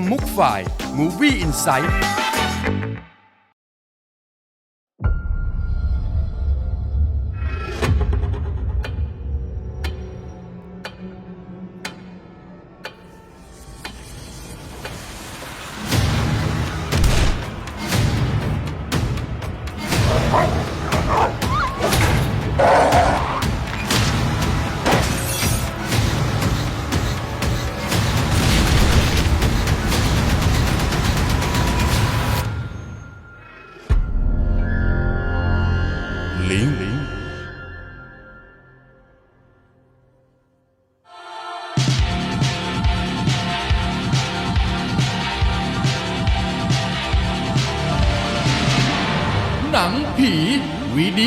M มุกฝ่าย Movie Insight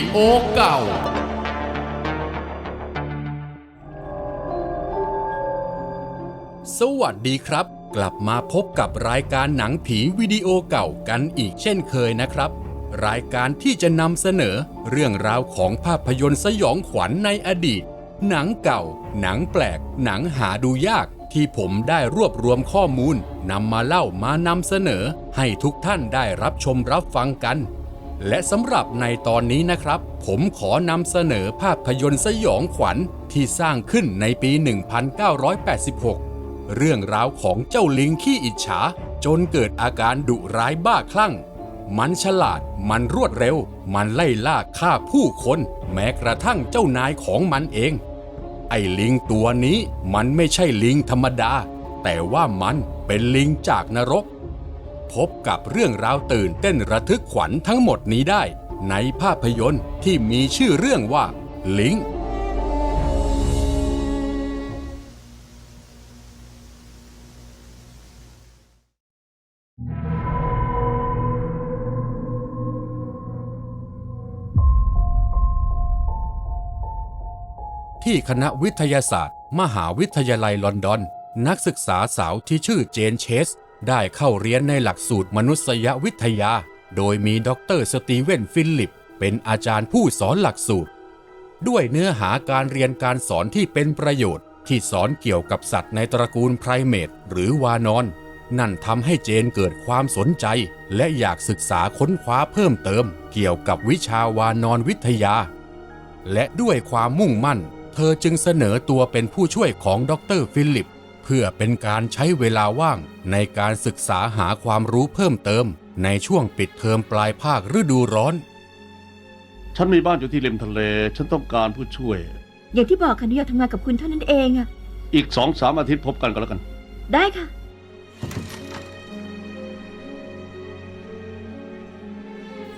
ดีโอเก่า สวัสดีครับ กลับมาพบกับรายการหนังผีวิดีโอเก่ากันอีกเช่นเคยนะครับ รายการที่จะนำเสนอเรื่องราวของภาพยนตร์สยองขวัญในอดีต หนังเก่า หนังแปลก หนังหาดูยากที่ผมได้รวบรวมข้อมูลนำมาเล่ามานำเสนอ ให้ทุกท่านได้รับชมรับฟังกัน และสำหรับในตอนนี้นะครับ ผมขอนำเสนอภาพยนตร์สยองขวัญที่สร้างขึ้นในปี 1986 เรื่องราวของเจ้าลิงขี้อิจฉา จนเกิดอาการดุร้ายบ้าคลั่ง มันฉลาด มันรวดเร็ว มันไล่ล่าฆ่าผู้คน แม้กระทั่งเจ้านายของมันเอง ไอ้ลิงตัวนี้มันไม่ใช่ลิงธรรมดา แต่ว่ามันเป็นลิงจากนรก พบกับเรื่องราวตื่นเต้นระทึกขวัญทั้งหมดนี้ได้ ในภาพยนตร์ที่มีชื่อเรื่องว่า ลิงที่คณะวิทยาศาสตร์ มหาวิทยาลัยลอนดอน นักศึกษาสาวที่ชื่อเจนเชส ได้เข้าเรียนในหลักสูตรมนุษยวิทยา โดยมีด็อกเตอร์สตีเวนฟิลิป เป็นอาจารย์ผู้สอนหลักสูตร ด้วยเนื้อหาการเรียนการสอนที่เป็นประโยชน์ ที่สอนเกี่ยวกับสัตว์ในตระกูลไพรเมตหรือวานอน นั่นทำให้เจนเกิดความสนใจ และอยากศึกษาค้นคว้าเพิ่มเติม เกี่ยวกับวิชาวานอนวิทยา และด้วยความมุ่งมั่น เธอจึงเสนอตัวเป็นผู้ช่วยของดรฟิลิป พื่อเป็นการใช้เวลาว่างในการศึกษาหาความรู้เพิ่มเติม ในช่วงปิดเทอมปลายภาคฤดูร้อน ฉันมีบ้านอยู่ที่ริมทะเล ฉันต้องการผู้ช่วย อย่างที่บอกค่ะหนูอยากทำงานกับคุณเท่านั้นเองอะอีกสองสามอาทิตย์พบกันก็แล้วกัน ได้ค่ะ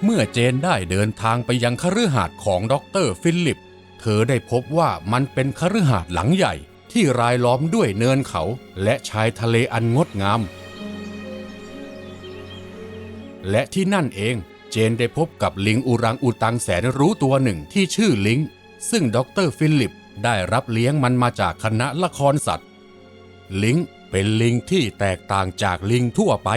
เมื่อเจนได้เดินทางไปยังคฤหาสน์ของดรฟิลิป เธอได้พบว่ามันเป็นคฤหาสน์หลังใหญ่ ที่รายล้อมด้วยเนินเขาและชายทะเลอันงดงาม และที่นั่นเองเจนได้พบกับลิงอุรังอุตังแสนรู้ตัวหนึ่งที่ชื่อลิง ซึ่งดรฟิลิปได้รับเลี้ยงมันมาจากคณะละครสัตว์ ลิงเป็นลิงที่แตกต่างจากลิงทั่วไป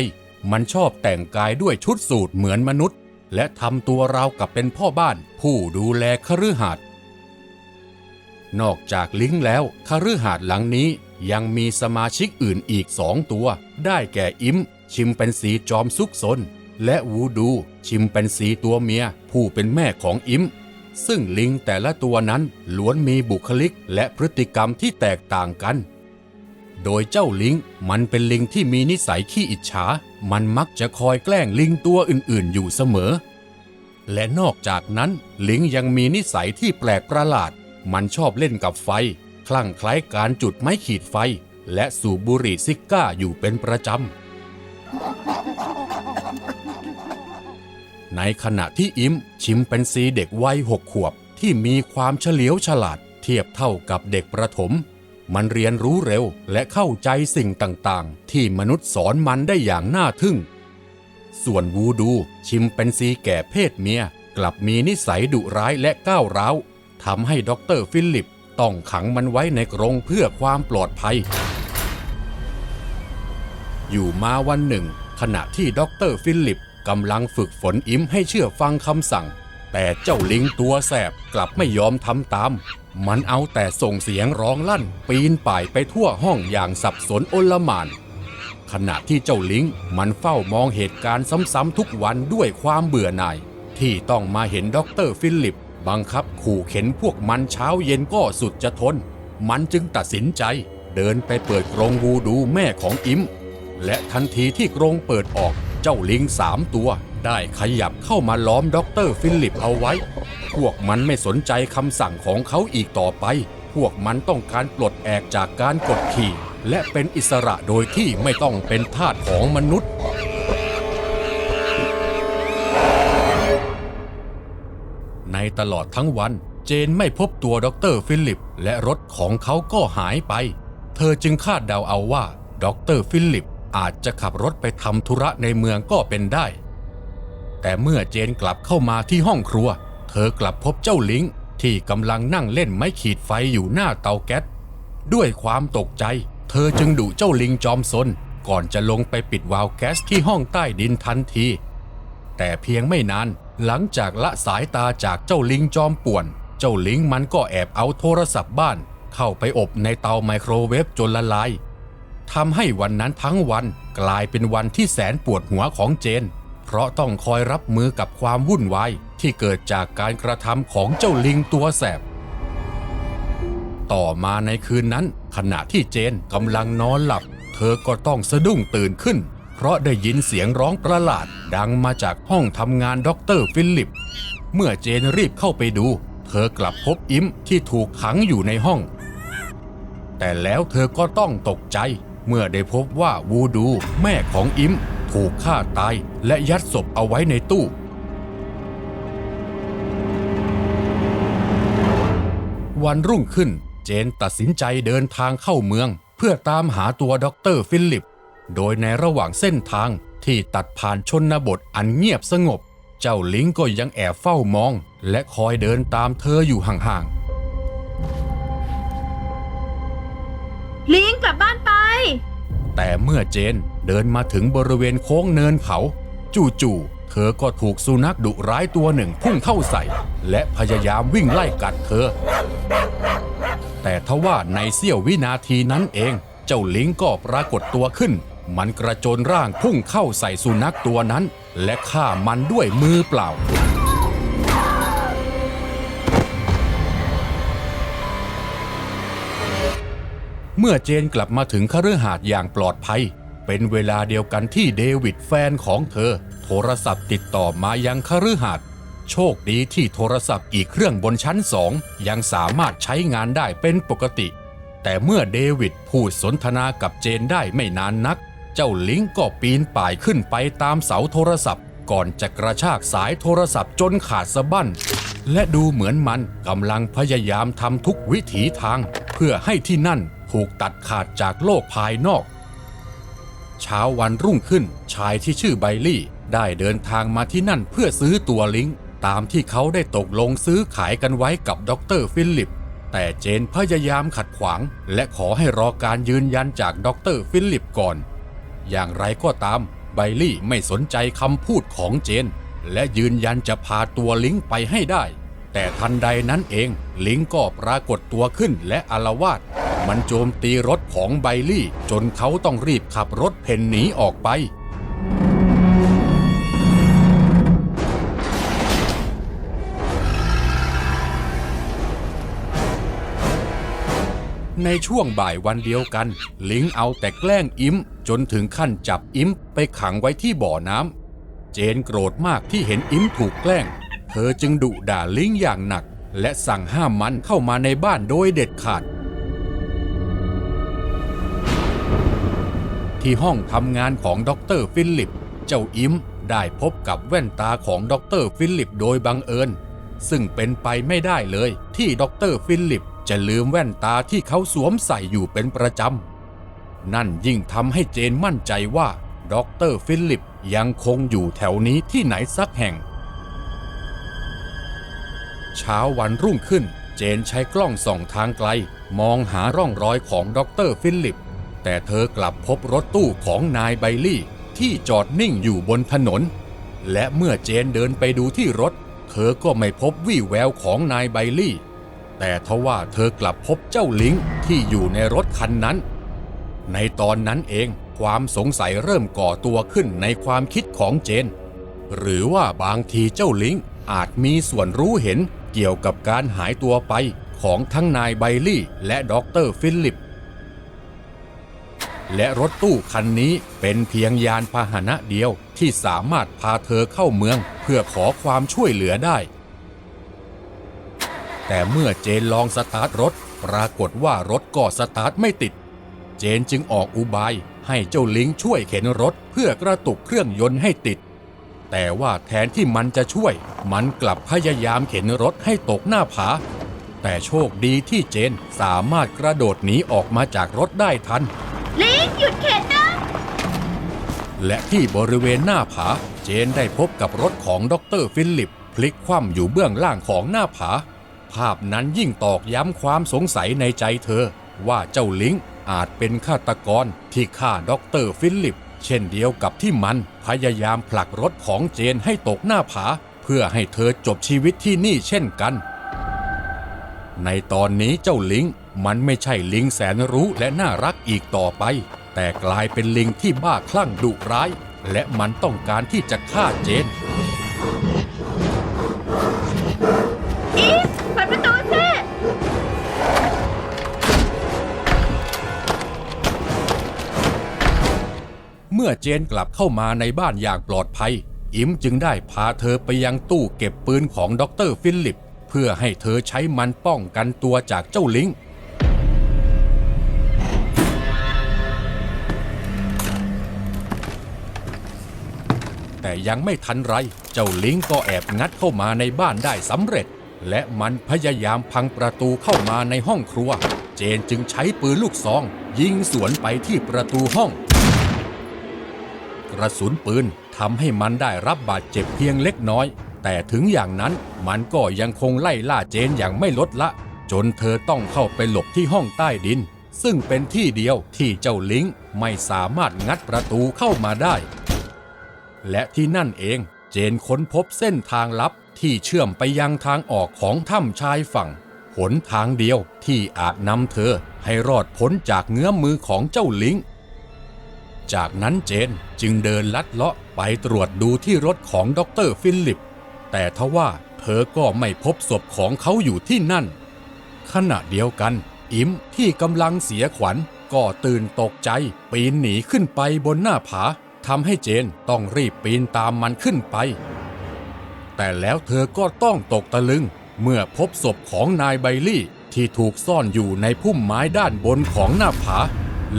มันชอบแต่งกายด้วยชุดสูทเหมือนมนุษย์ และทำตัวราวกับเป็นพ่อบ้านผู้ดูแลคฤหาสน์ นอกจากลิงแล้วคฤหาสน์หลังนี้ยังมีสมาชิกอื่นอีกสองตัว ได้แก่อิมชิมเป็นสีจอมซุกซน และวูดูชิมเป็นสีตัวเมีย ผู้เป็นแม่ของอิมซึ่งลิงแต่ละตัวนั้นล้วนมีบุคลิกและพฤติกรรมที่แตกต่างกัน โดยเจ้าลิงมันเป็นลิงที่มีนิสัยขี้อิจฉา มันมักจะคอยแกล้งลิงตัวอื่นๆ อยู่เสมอ และนอกจากนั้นลิงยังมีนิสัยที่แปลกประหลาด มันชอบเล่นกับไฟ คลั่งไคล้การจุดไม้ขีดไฟ และสูบบุหรี่ซิก้าอยู่เป็นประจำ ในขณะที่อิมชิมเป็นซีเด็กวัยหกขวบที่มีความเฉลียวฉลาด เทียบเท่ากับเด็กประถม มันเรียนรู้เร็วและเข้าใจสิ่งต่างๆ ที่มนุษย์สอนมันได้อย่างน่าทึ่ง ส่วนวูดูชิมเป็นซีแก่เพศเมียกลับมีนิสัยดุร้ายและก้าวร้าว ทำให้ด็อกเตอร์ฟิลิปต้องขังมันไว้ในกรงเพื่อความปลอดภัย อยู่มาวันหนึ่ง ขณะที่ด็อกเตอร์ฟิลิปกำลังฝึกฝนอิมให้เชื่อฟังคำสั่ง แต่เจ้าลิงตัวแสบกลับไม่ยอมทำตาม มันเอาแต่ส่งเสียงร้องลั่น ปีนป่ายไปทั่วห้องอย่างสับสนโอลมานขขณะที่เจ้าลิงมันเฝ้ามองเหตุการณ์ซ้ำๆทุกวันด้วยความเบื่อหน่าย ที่ต้องมาเห็นด็อกเตอร์ฟิลิป บังคับขู่เข็นพวกมันเช้าเย็นก็สุดจะทน มันจึงตัดสินใจเดินไปเปิดกรงวูดูแม่ของอิมและทันทีที่กรงเปิดออกเจ้าลิงสามตัว ได้ขยับเข้ามาล้อมด็อกเตอร์ฟิลิปเอาไว้ พวกมันไม่สนใจคำสั่งของเขาอีกต่อไป พวกมันต้องการปลดแอกจากการกดขี่ และเป็นอิสระโดยที่ไม่ต้องเป็นทาสของมนุษย์ ตลอดทั้งวัน เจนไม่พบตัวดรฟิลิป และรถของเขาก็หายไป เธอจึงคาดเดาเอาว่าดรฟิลิปอาจจะขับรถไปทำธุระในเมืองก็เป็นได้ แต่เมื่อเจนกลับเข้ามาที่ห้องครัว เธอกลับพบเจ้าลิงที่กำลังนั่งเล่นไม้ขีดไฟอยู่หน้าเตาแก๊สด้วยความตกใจ เธอจึงดุเจ้าลิงจอมซนก่อนจะลงไปปิดวาล์วแก๊สที่ห้องใต้ดินทันที แต่เพียงไม่นาน หลังจากละสายตาจากเจ้าลิงจอมป่วน เจ้าลิงมันก็แอบเอาโทรศัพท์บ้าน เข้าไปอบในเตาไมโครเวฟจนละลายทำให้วันนั้นทั้งวันกลายเป็นวันที่แสนปวดหัวของเจน เพราะต้องคอยรับมือกับความวุ่นวายที่เกิดจากการกระทำของเจ้าลิงตัวแสบ ต่อมาในคืนนั้น ขณะที่เจนกำลังนอนหลับ เธอก็ต้องสะดุ้งตื่นขึ้น เพราะได้ยินเสียงร้องประหลาดดังมาจากห้องทำงานด็อกเตอร์ฟิลิป เมื่อเจนรีบเข้าไปดู เธอกลับพบอิมที่ถูกขังอยู่ในห้อง แต่แล้วเธอก็ต้องตกใจ เมื่อได้พบว่าวูดูแม่ของอิมถูกฆ่าตายและยัดศพเอาไว้ในตู้วันรุ่งขึ้น เจนตัดสินใจเดินทางเข้าเมือง เพื่อตามหาตัวด็อกเตอร์ฟิลิป โดยในระหว่างเส้นทางที่ตัดผ่านชนบทอันเงียบสงบ เจ้าลิงก็ยังแอบเฝ้ามอง และคอยเดินตามเธออยู่ห่างลิงกลับบ้านไปๆแต่เมื่อเจนเดินมาถึงบริเวณโค้งเนินเขา จู่ๆ เธอก็ถูกสุนัขดุร้ายตัวหนึ่งพุ่งเข้าใส่ และพยายามวิ่งไล่กัดเธอ แต่ทว่าในเสี้ยววินาทีนั้นเอง เจ้าลิงก็ปรากฏตัวขึ้น มันกระโจนร่างพุ่งเข้าใส่สุนัขตัวนั้น และฆ่ามันด้วยมือเปล่า เมื่อเจนกลับมาถึงคฤหาสน์อย่างปลอดภัย เป็นเวลาเดียวกันที่เดวิดแฟนของเธอ โทรศัพท์ติดต่อมายังคฤหาสน์โชคดีที่โทรศัพท์อีกเครื่องบนชั้นสองยังสามารถใช้งานได้เป็นปกติ แต่เมื่อเดวิดพูดสนทนากับเจนได้ไม่นานนัก เจ้าลิงก็ปีนป่ายขึ้นไปตามเสาโทรศัพท์ ก่อนจะกระชากสายโทรศัพท์จนขาดสะบั้น และดูเหมือนมันกำลังพยายามทำทุกวิถีทาง เพื่อให้ที่นั่นถูกตัดขาดจากโลกภายนอก เช้าวันรุ่งขึ้นชายที่ชื่อไบลี่ ได้เดินทางมาที่นั่นเพื่อซื้อตัวลิงตามที่เขาได้ตกลงซื้อขายกันไว้กับดรฟิลิปแต่เจนพยายามขัดขวาง และขอให้รอการยืนยันจากดรฟิลิปก่อน อย่างไรก็ตามไบลี่ไม่สนใจคำพูดของเจน และยืนยันจะพาตัวลิงก์ไปให้ได้ แต่ทันใดนั้นเอง ลิงก์ก็ปรากฏตัวขึ้นและอารวาสมันโจมตีรถของไบลี่ จนเขาต้องรีบขับรถเพ่นหนีออกไป ในช่วงบ่ายวันเดียวกัน ลิงเอาแต่แกล้งอิมจนถึงขั้นจับอิมไปขังไว้ที่บ่อน้ำเจนโกรธมากที่เห็นอิมถูกแกล้ง เธอจึงดุด่าลิงอย่างหนัก และสั่งห้ามมันเข้ามาในบ้านโดยเด็ดขาด ที่ห้องทำงานของด็อเตอร์ฟิลิป เจ้าอิมได้พบกับแว่นตาของด็อเตอร์ฟิลิปโดยบังเอิญ ซึ่งเป็นไปไม่ได้เลยที่ด็อเตอร์ฟิลิป จะลืมแว่นตาที่เขาสวมใส่อยู่เป็นประจำ นั่นยิ่งทำให้เจนมั่นใจว่าด็อกเตอร์ฟิลิปยังคงอยู่แถวนี้ที่ไหนสักแห่ง เช้าวันรุ่งขึ้น เจนใช้กล้องส่องทางไกล มองหาร่องรอยของด็อกเตอร์ฟิลิป แต่เธอกลับพบรถตู้ของนายไบลี่ที่จอดนิ่งอยู่บนถนน และเมื่อเจนเดินไปดูที่รถ เธอก็ไม่พบวี่แววของนายไบลี่ แต่ทว่าเธอกลับพบเจ้าลิงที่อยู่ในรถคันนั้น ในตอนนั้นเองความสงสัยเริ่มก่อตัวขึ้นในความคิดของเจน หรือว่าบางทีเจ้าลิงอาจมีส่วนรู้เห็นเกี่ยวกับการหายตัวไปของทั้งนายไบลี่และด็อกเตอร์ฟิลิป และรถตู้คันนี้เป็นเพียงยานพาหนะเดียวที่สามารถพาเธอเข้าเมืองเพื่อขอความช่วยเหลือได้ แต่เมื่อเจนลองสตาร์ทรถ ปรากฏว่ารถก็สตาร์ทไม่ติด เจนจึงออกอุบายให้เจ้าลิงช่วยเข็นรถเพื่อกระตุกเครื่องยนต์ให้ติด แต่ว่าแทนที่มันจะช่วย มันกลับพยายามเข็นรถให้ตกหน้าผา แต่โชคดีที่เจนสามารถกระโดดหนีออกมาจากรถได้ทัน ลิงหยุดเข็นนะ และที่บริเวณหน้าผา เจนได้พบกับรถของดรฟิลิป พลิกคว่ำอยู่เบื้องล่างของหน้าผา ภาพนั้นยิ่งตอกย้ำความสงสัยในใจเธอ ว่าเจ้าลิงอาจเป็นฆาตกรที่ฆ่าด็อกเตอร์ฟิลิป เช่นเดียวกับที่มันพยายามผลักรถของเจนให้ตกหน้าผา เพื่อให้เธอจบชีวิตที่นี่เช่นกัน ในตอนนี้เจ้าลิงมันไม่ใช่ลิงแสนรู้และน่ารักอีกต่อไป แต่กลายเป็นลิงที่บ้าคลั่งดุร้าย และมันต้องการที่จะฆ่าเจน มื่อเจนกลับเข้ามาในบ้านอย่างปลอดภัย อิมจึงได้พาเธอไปยังตู้เก็บปืนของดรฟิลิป เพื่อให้เธอใช้มันป้องกันตัวจากเจ้าลิงแต่ยังไม่ทันไร เจ้าลิงก็แอบงัดเข้ามาในบ้านได้สำเร็จ และมันพยายามพังประตูเข้ามาในห้องครัว เจนจึงใช้ปืนลูกซอง ยิงสวนไปที่ประตูห้อง กระสุนปืนทำให้มันได้รับบาดเจ็บเพียงเล็กน้อย แต่ถึงอย่างนั้นมันก็ยังคงไล่ล่าเจนอย่างไม่ลดละ จนเธอต้องเข้าไปหลบที่ห้องใต้ดิน ซึ่งเป็นที่เดียวที่เจ้าลิงไม่สามารถงัดประตูเข้ามาได้ และที่นั่นเองเจนค้นพบเส้นทางลับที่เชื่อมไปยังทางออกของถ้ำชายฝั่ง หนทางเดียวที่อาจนำเธอให้รอดพ้นจากเงื้อมมือของเจ้าลิง จากนั้นเจนจึงเดินลัดเลาะไปตรวจดูที่รถของดรฟิลิป แต่ทว่าเธอก็ไม่พบศพของเขาอยู่ที่นั่น ขณะเดียวกัน อิมที่กำลังเสียขวัญก็ตื่นตกใจปีนหนีขึ้นไปบนหน้าผาทำให้เจนต้องรีบปีนตามมันขึ้นไป แต่แล้วเธอก็ต้องตกตะลึง เมื่อพบศพของนายไบลี่ที่ถูกซ่อนอยู่ในพุ่มไม้ด้านบนของหน้าผา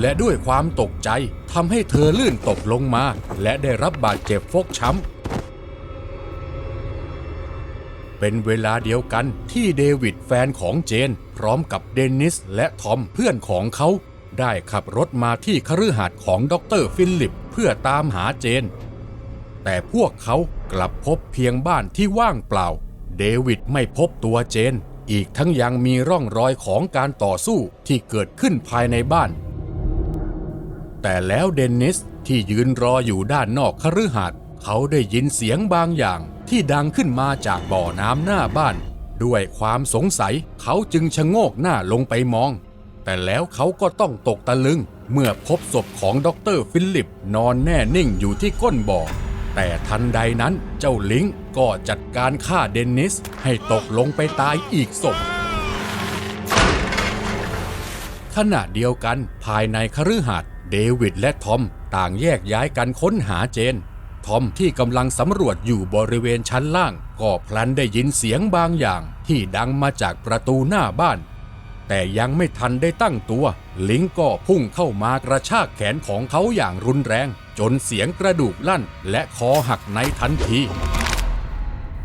และด้วยความตกใจทำให้เธอลื่นตกลงมา และได้รับบาดเจ็บฟกช้ำ เป็นเวลาเดียวกันที่เดวิดแฟนของเจน พร้อมกับเดนนิสและทอมเพื่อนของเขา ได้ขับรถมาที่คฤหาสน์ของดรฟิลิป เพื่อตามหาเจน แต่พวกเขากลับพบเพียงบ้านที่ว่างเปล่า เดวิดไม่พบตัวเจน อีกทั้งยังมีร่องรอยของการต่อสู้ที่เกิดขึ้นภายในบ้าน แต่แล้วเดนนิสที่ยืนรออยู่ด้านนอกคฤหาสน์เขาได้ยินเสียงบางอย่างที่ดังขึ้นมาจากบ่อน้ำหน้าบ้าน ด้วยความสงสัยเขาจึงชะโงกหน้าลงไปมอง แต่แล้วเขาก็ต้องตกตะลึง เมื่อพบศพของดรฟิลิปนอนแน่นิ่งอยู่ที่ก้นบ่อ แต่ทันใดนั้นเจ้าลิงก็จัดการฆ่าเดนนิสให้ตกลงไปตายอีกศพขณะเดียวกันภายในคฤหาสน์ เดวิดและทอมต่างแยกย้ายกันค้นหาเจน ทอมที่กำลังสำรวจอยู่บริเวณชั้นล่าง ก็พลันได้ยินเสียงบางอย่างที่ดังมาจากประตูหน้าบ้าน แต่ยังไม่ทันได้ตั้งตัว ลิงก็พุ่งเข้ามากระชากแขนของเขาอย่างรุนแรง จนเสียงกระดูกลั่น และคอหักในทันที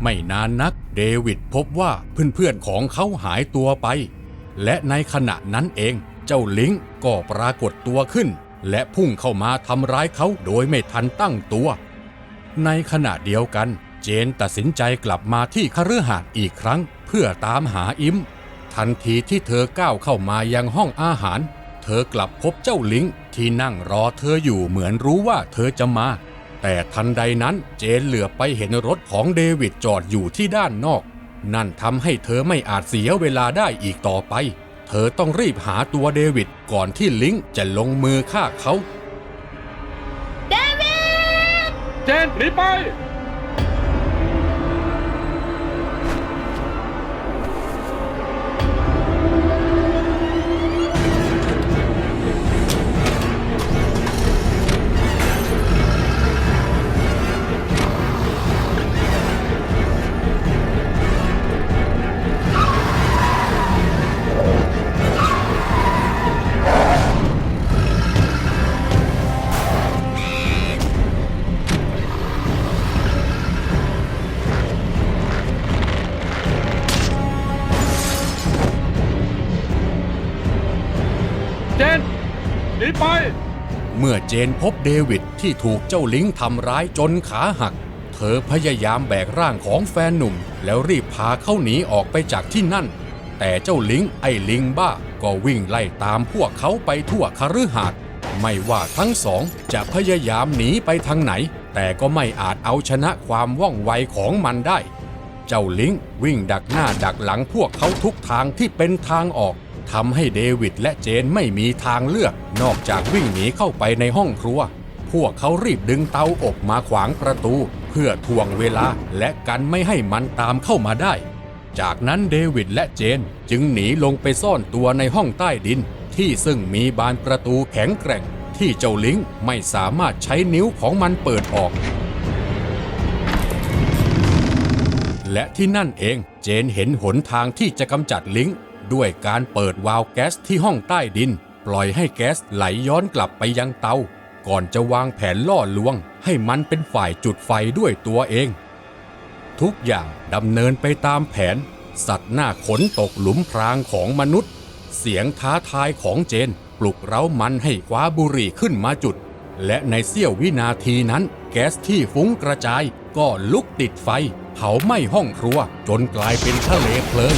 ไม่นานนัก เดวิดพบว่าเพื่อนๆของเขาหายตัวไป และในขณะนั้นเองเจ้าลิงก็ปรากฏตัวขึ้น และพุ่งเข้ามาทำร้ายเขาโดยไม่ทันตั้งตัว ในขณะเดียวกัน เจนตัดสินใจกลับมาที่คฤหาสน์อีกครั้ง เพื่อตามหาอิมทันทีที่เธอก้าวเข้ามายังห้องอาหาร เธอกลับพบเจ้าลิงที่นั่งรอเธออยู่เหมือนรู้ว่าเธอจะมา แต่ทันใดนั้นเจนเหลือไปเห็นรถของเดวิดจอดอยู่ที่ด้านนอก นั่นทำให้เธอไม่อาจเสียเวลาได้อีกต่อไป เธอต้องรีบหาตัวเดวิดก่อนที่ลิงจะลงมือฆ่าเขา เดวิด เจนหนีไป จนพบเดวิดที่ถูกเจ้าลิงทำร้ายจนขาหัก เธอพยายามแบกร่างของแฟนหนุ่ม แล้วรีบพาเขาหนีออกไปจากที่นั่น แต่เจ้าลิงไอ้ลิงบ้าก็วิ่งไล่ตามพวกเขาไปทั่วคฤหาสน์ไม่ว่าทั้งสองจะพยายามหนีไปทางไหน แต่ก็ไม่อาจเอาชนะความว่องไวของมันได้ เจ้าลิงวิ่งดักหน้าดักหลังพวกเขาทุกทางที่เป็นทางออก ทำให้เดวิดและเจนไม่มีทางเลือก นอกจากวิ่งหนีเข้าไปในห้องครัว พวกเขารีบดึงเตาอบมาขวางประตู เพื่อทวงเวลาและกันไม่ให้มันตามเข้ามาได้ จากนั้นเดวิดและเจนจึงหนีลงไปซ่อนตัวในห้องใต้ดิน ที่ซึ่งมีบานประตูแข็งแกร่ง ที่เจ้าลิงไม่สามารถใช้นิ้วของมันเปิดออกและที่นั่นเองเจนเห็นหนทางที่จะกำจัดลิง ด้วยการเปิดวาล์วแก๊สที่ห้องใต้ดิน ปล่อยให้แก๊สไหลย้อนกลับไปยังเตา ก่อนจะวางแผนล่อลวง ให้มันเป็นฝ่ายจุดไฟด้วยตัวเอง ทุกอย่างดำเนินไปตามแผน สัตว์หน้าขนตกหลุมพรางของมนุษย์ เสียงท้าทายของเจน ปลุกเร้ามันให้คว้าบุหรี่ขึ้นมาจุด และในเสี้ยววินาทีนั้นแก๊สที่ฟุ้งกระจายก็ลุกติดไฟเผาไหม้ห้องครัวจนกลายเป็นทะเลเพลิง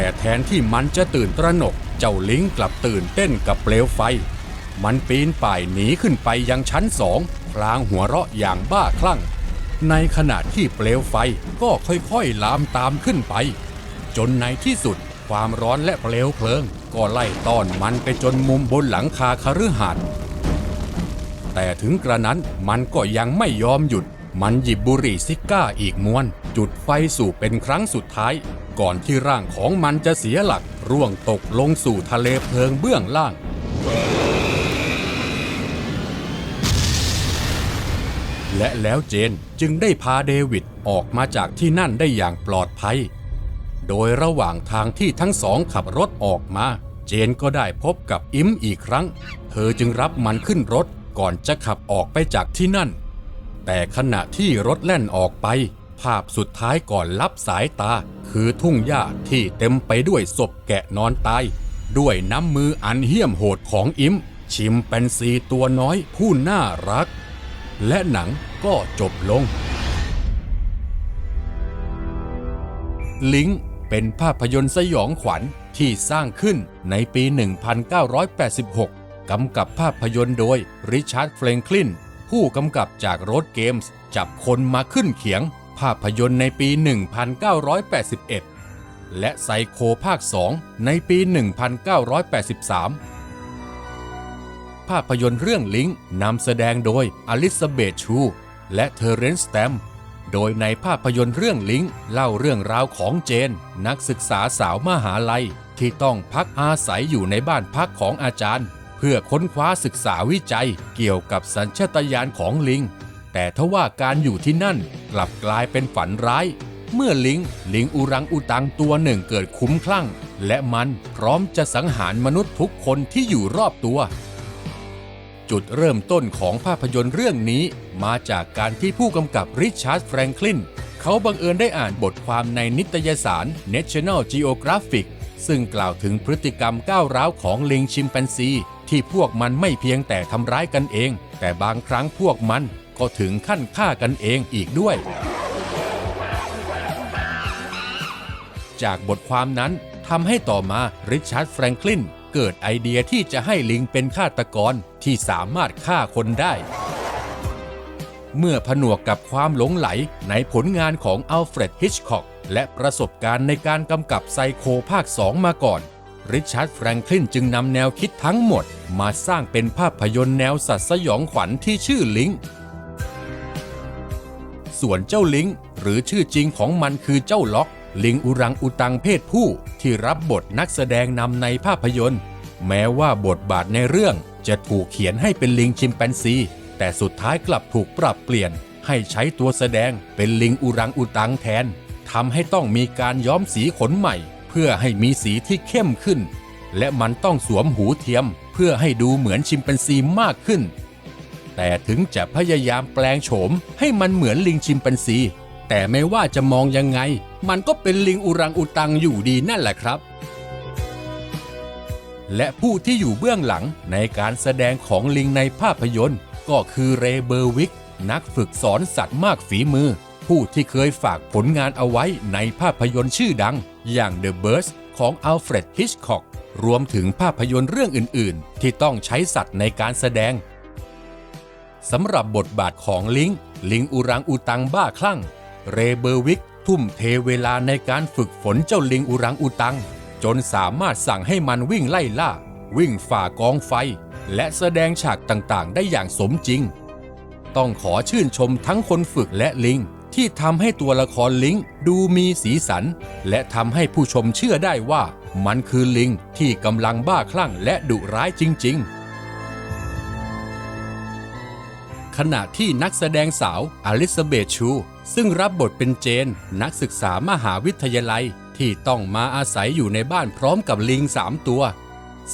แต่แทนที่มันจะตื่นตระหนก เจ้าลิงกลับตื่นเต้นกับเปลวไฟ มันปีนป่ายหนีขึ้นไปยังชั้นสองพลางหัวเราะอย่างบ้าคลั่ง ในขณะที่เปลวไฟก็ค่อยๆลามตามขึ้นไป จนในที่สุดความร้อนและเปลวเพลิง ก็ไล่ต้อนมันไปจนมุมบนหลังคาคฤหาสน์แต่ถึงกระนั้นมันก็ยังไม่ยอมหยุด มันหยิบบุหรี่ซิก้าอีกมวน จุดไฟสูบเป็นครั้งสุดท้าย ก่อนที่ร่างของมันจะเสียหลัก ร่วงตกลงสู่ทะเลเพลิงเบื้องล่าง และแล้วเจนจึงได้พาเดวิดออกมาจากที่นั่นได้อย่างปลอดภัย โดยระหว่างทางที่ทั้งสองขับรถออกมา เจนก็ได้พบกับอิมอีกครั้ง เธอจึงรับมันขึ้นรถก่อนจะขับออกไปจากที่นั่น แต่ขณะที่รถแล่นออกไป ภาพสุดท้ายก่อนลับสายตา คือทุ่งหญ้าที่เต็มไปด้วยศพแกะนอนตาย ด้วยน้ำมืออันเหี้ยมโหดของอิมชิมเป็นซีตัวน้อยผู้น่ารัก และหนังก็จบลง ลิงก์เป็นภาพยนตร์สยองขวัญที่สร้างขึ้นในปี 1986 กำกับภาพยนตร์โดยริชาร์ดเฟลงคลิน ผู้กำกับจากโรดเกมส์จับคนมาขึ้นเขียง ภาพยนตร์ในปี 1981 และไซโคภาค 2 ในปี 1983 ภาพยนตร์เรื่องลิงก์นำแสดงโดยอลิซาเบธชู และเทเรนซ์แตมโดยในภาพยนตร์เรื่องลิงเล่าเรื่องราวของเจน นักศึกษาสาวมหาลัย ที่ต้องพักอาศัยอยู่ในบ้านพักของอาจารย์ เพื่อค้นคว้าศึกษาวิจัยเกี่ยวกับสัญชาตญาณของลิง แต่ทว่าการอยู่ที่นั่นกลับกลายเป็นฝันร้าย เมื่อลิง ลิงอุรังอุตังตัวหนึ่งเกิดคุ้มคลั่ง และมันพร้อมจะสังหารมนุษย์ทุกคนที่อยู่รอบตัว จุดเริ่มต้นของภาพยนตร์เรื่องนี้มาจากการที่ผู้กำกับริชาร์ดแฟรงคลินเขาบังเอิญได้อ่านบทความในนิตยสาร National Geographic ซึ่งกล่าวถึงพฤติกรรมก้าวร้าวของลิงชิมแปนซี ที่พวกมันไม่เพียงแต่ทำร้ายกันเอง แต่บางครั้งพวกมันก็ถึงขั้นฆ่ากันเองอีกด้วย จากบทความนั้นทำให้ต่อมาริชาร์ดแฟรงคลินเกิดไอเดียที่จะให้ลิงเป็นฆาตกรที่สามารถฆ่าคนได้ เมื่อผนวกกับความหลงไหลในผลงานของอัลเฟรดฮิชคอก และประสบการณ์ในการกำกับไซโคภาค 2 มาก่อน ริชาร์ดแฟรงคลินจึงนำแนวคิดทั้งหมด มาสร้างเป็นภาพยนตร์แนวสัตว์สยองขวัญที่ชื่อลิงส่วนเจ้าลิงหรือชื่อจริงของมันคือเจ้าล็อก ลิงอุรังอุตังเพศผู้ที่รับบทนักแสดงนำในภาพยนตร์ แม้ว่าบทบาทในเรื่องจะถูกเขียนให้เป็นลิงชิมแปนซี แต่สุดท้ายกลับถูกปรับเปลี่ยน ให้ใช้ตัวแสดงเป็นลิงอุรังอุตังแทน ทำให้ต้องมีการย้อมสีขนใหม่ เพื่อให้มีสีที่เข้มขึ้น และมันต้องสวมหูเทียม เพื่อให้ดูเหมือนชิมแปนซีมากขึ้น แต่ถึงจะพยายามแปลงโฉมให้มันเหมือนลิงชิมแปนซี แต่ไม่ว่าจะมองยังไง มันก็เป็นลิงอุรังอุตังอยู่ดีนั่นแหละครับและผู้ที่อยู่เบื้องหลังในการแสดงของลิงในภาพยนตร์ ก็คือเรเบอร์วิก นักฝึกสอนสัตว์มากฝีมือ ผู้ที่เคยฝากผลงานเอาไว้ในภาพยนตร์ชื่อดัง อย่าง The Birds ของอัลเฟรดฮิชคอกรวมถึงภาพยนตร์เรื่องอื่น ๆ ที่ต้องใช้สัตว์ในการแสดงสำหรับบทบาทของลิง ลิงอุรังอุตังบ้าคลั่ง เรเบอร์วิกทุ่มเทเวลาในการฝึกฝนเจ้าลิงอุรังอุตัง จนสามารถสั่งให้มันวิ่งไล่ล่า วิ่งฝ่ากองไฟ และแสดงฉากต่างๆ ได้อย่างสมจริง ต้องขอชื่นชมทั้งคนฝึกและลิง ที่ทำให้ตัวละครลิงดูมีสีสัน และทำให้ผู้ชมเชื่อได้ว่ามันคือลิงที่กำลังบ้าคลั่งและดุร้ายจริง ๆ ขณะที่นักแสดงสาวอลิซาเบธชู ซึ่งรับบทเป็นเจน นักศึกษามหาวิทยาลัยที่ต้องมาอาศัยอยู่ในบ้านพร้อมกับลิงสามตัว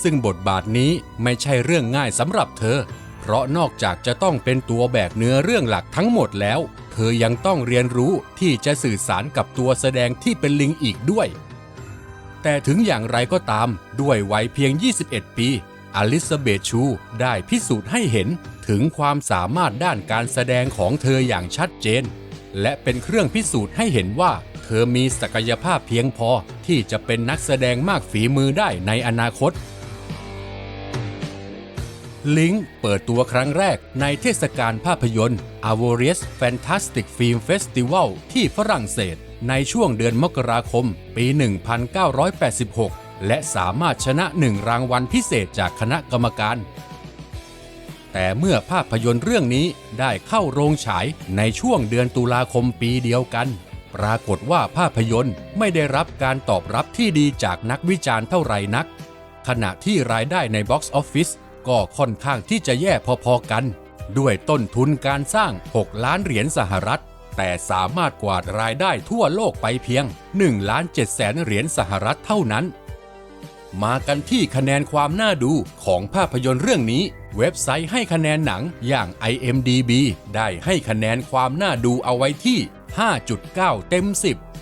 ซึ่งบทบาทนี้ไม่ใช่เรื่องง่ายสำหรับเธอ เพราะนอกจากจะต้องเป็นตัวแบกเนื้อเรื่องหลักทั้งหมดแล้ว เธอยังต้องเรียนรู้ที่จะสื่อสารกับตัวแสดงที่เป็นลิงอีกด้วย แต่ถึงอย่างไรก็ตาม ด้วยวัยเพียง 21 ปีอลิซาเบธชูได้พิสูจน์ให้เห็นถึงความสามารถด้านการแสดงของเธออย่างชัดเจน และเป็นเครื่องพิสูจน์ให้เห็นว่า เธอมีศักยภาพเพียงพอที่จะเป็นนักแสดงมากฝีมือได้ในอนาคต ลิงเปิดตัวครั้งแรกในเทศกาลภาพยนตร์ a v o r i s Fantastic Film Festival ที่ฝรั่งเศส ในช่วงเดือนมกราคม ปี 1986 และสามารถชนะหนึ่งรางวัลพิเศษจากคณะกรรมการ แต่เมื่อภาพยนตร์เรื่องนี้ได้เข้าโรงฉายในช่วงเดือนตุลาคมปีเดียวกัน ปรากฏว่าภาพยนตร์ไม่ได้รับการตอบรับที่ดีจากนักวิจารณ์เท่าไหร่นัก ขณะที่รายได้ในบ็อกซ์ออฟฟิศ ก็ค่อนข้างที่จะแย่พอๆกัน ด้วยต้นทุนการสร้าง 6 ล้านเหรียญสหรัฐ แต่สามารถกวาดรายได้ทั่วโลกไปเพียง1ล้าน7แสนเหรียญสหรัฐเท่านั้น มากันที่คะแนนความน่าดูของภาพยนตร์เรื่องนี้ เว็บไซต์ให้คะแนนหนังอย่าง IMDB ได้ให้คะแนนความน่าดูเอาไว้ที่ 5.9 เต็ม 10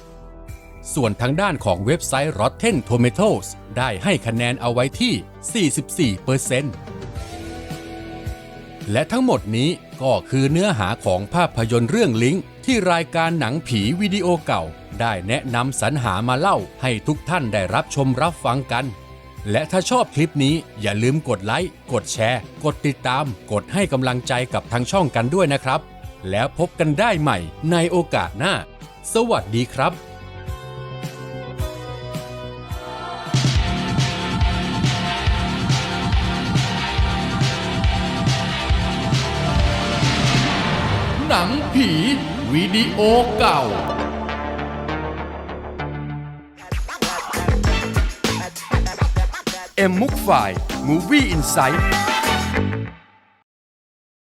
ส่วนทางด้านของเว็บไซต์ Rotten Tomatoes ได้ให้คะแนนเอาไว้ที่ 44%และทั้งหมดนี้ก็คือเนื้อหาของภาพยนตร์เรื่องลิงก์ที่รายการหนังผีวิดีโอเก่า ได้แนะนำสรรหามาเล่าให้ทุกท่านได้รับชมรับฟังกัน และถ้าชอบคลิปนี้อย่าลืมกดไลค์ กดแชร์ กดติดตาม กดให้กำลังใจกับทางช่องกันด้วยนะครับ แล้วพบกันได้ใหม่ในโอกาสหน้า สวัสดีครับ วิดีโอเก่า เอ็มมุกไฟมูวี่อินไซต์